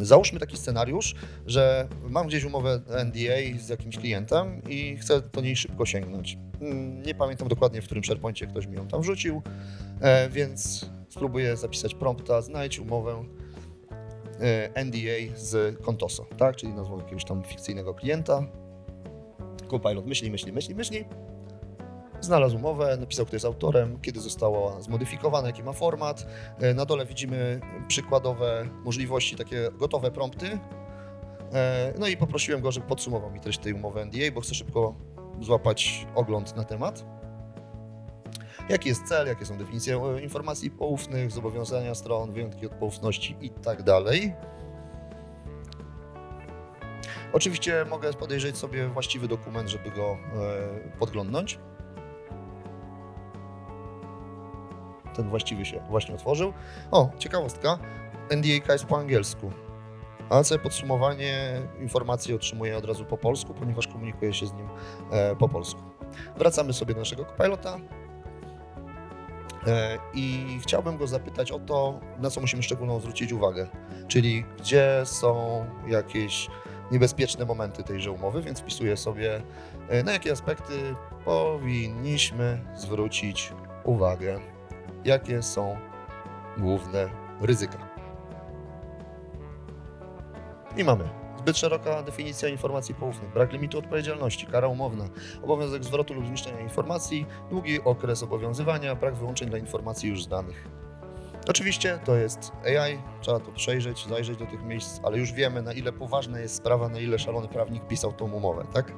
Załóżmy taki scenariusz, że mam gdzieś umowę NDA z jakimś klientem i chcę do niej szybko sięgnąć. Mm, Nie pamiętam dokładnie, w którym SharePoincie ktoś mi ją tam wrzucił, e, więc spróbuję zapisać prompta, znajdź umowę e, NDA z Contoso, tak? Czyli nazwą jakiegoś tam fikcyjnego klienta. Copilot myśli, myśli, myśli, myśli. Znalazł umowę, napisał, kto jest autorem, kiedy została zmodyfikowana, jaki ma format. E, Na dole widzimy przykładowe możliwości, takie gotowe prompty. E, No i poprosiłem go, żeby podsumował mi treść tej umowy NDA, bo chcę szybko złapać ogląd na temat. Jaki jest cel, jakie są definicje e, informacji poufnych, zobowiązania stron, wyjątki od poufności tak dalej. Oczywiście mogę podejrzeć sobie właściwy dokument, żeby go podglądnąć. Ten właściwy się właśnie otworzył. O, ciekawostka. NDA jest po angielsku. A sobie podsumowanie informacji otrzymuję od razu po polsku, ponieważ komunikuję się z nim e, po polsku. Wracamy sobie do naszego copilota. E, I chciałbym go zapytać o to, na co musimy szczególną zwrócić uwagę, czyli gdzie są jakieś niebezpieczne momenty tejże umowy, więc wpisuję sobie, e, na jakie aspekty powinniśmy zwrócić uwagę, jakie są główne ryzyka. I mamy zbyt szeroka definicja informacji poufnych, brak limitu odpowiedzialności, kara umowna, obowiązek zwrotu lub zniszczenia informacji, długi okres obowiązywania, brak wyłączeń dla informacji już znanych. Oczywiście to jest AI, trzeba to przejrzeć, zajrzeć do tych miejsc, ale już wiemy na ile poważna jest sprawa, na ile szalony prawnik pisał tą umowę, tak?